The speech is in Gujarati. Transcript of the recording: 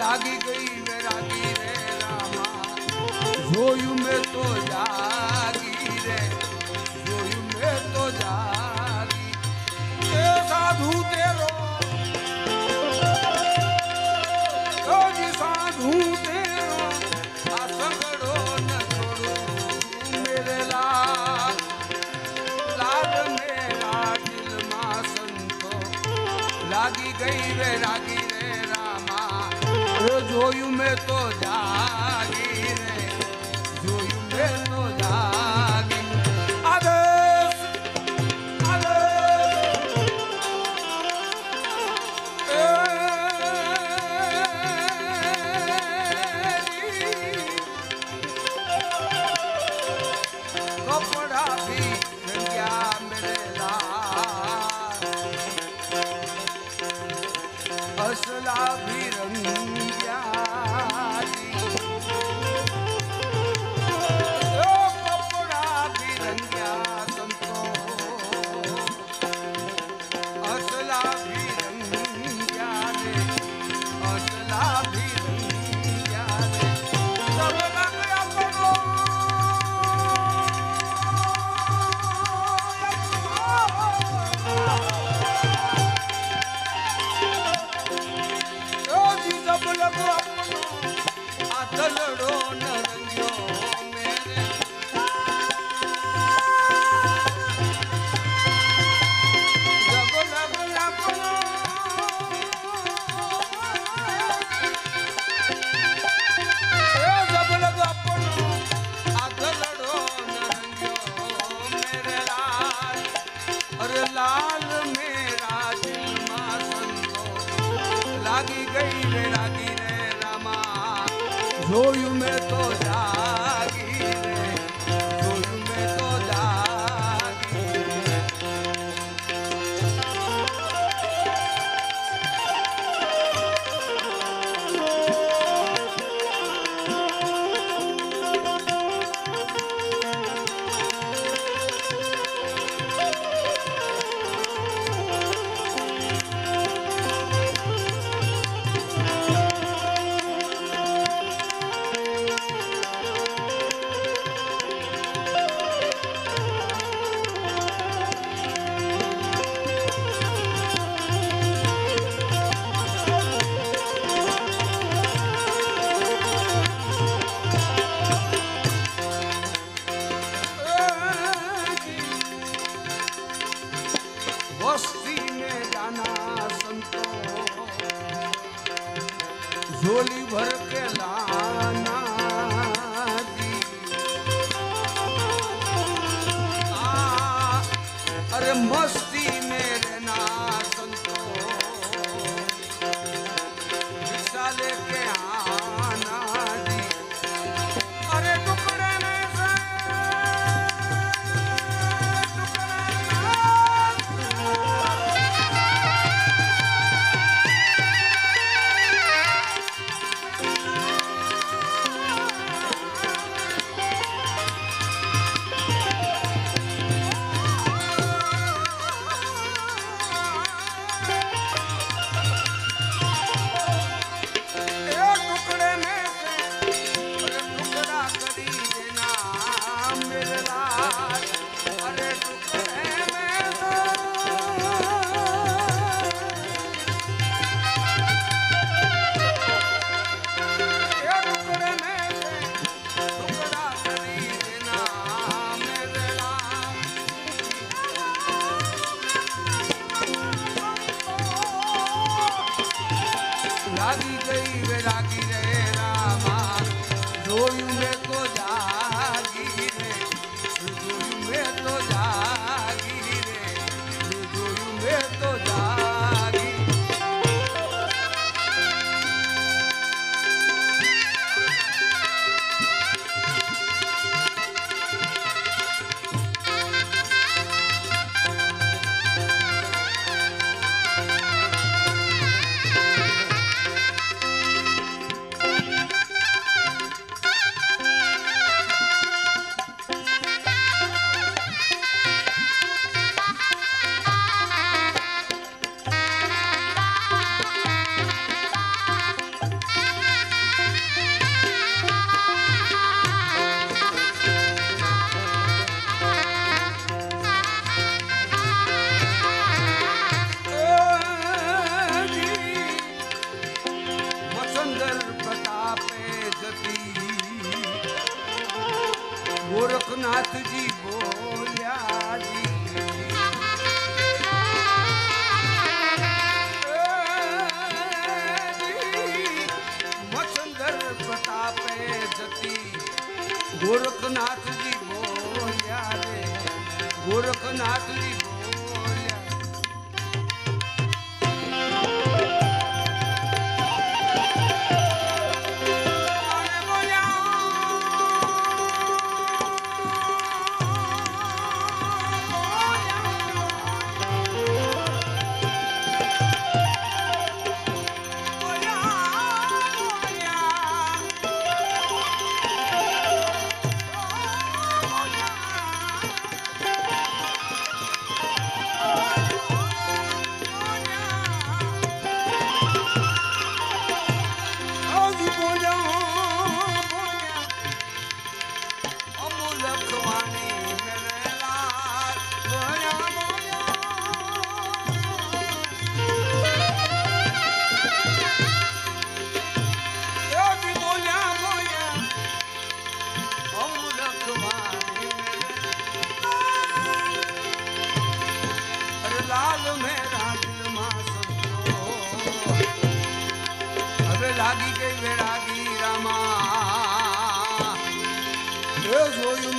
લાગી ગઈ વેરાગી રે રામા. જોયું મેં તો જાગી રે, જોયું મેં તો જાગી. એ સાધુ તેરો. સાધુ તેરો, આ સગડો ન છોડો મેરે લાલ લાલ મેરા દિલમાં સંતો. લાગી ગઈ વેરાગી तो जा know you may to die. ઝોલી ભર કે લાલ આવી ગઈ વે લાગી રે રામા. જોયું રે ગોરખનાથજી બોલ્યા રે ગોરખનાથજી હવે લાગી ગઈ વેળાગી રામા જોયું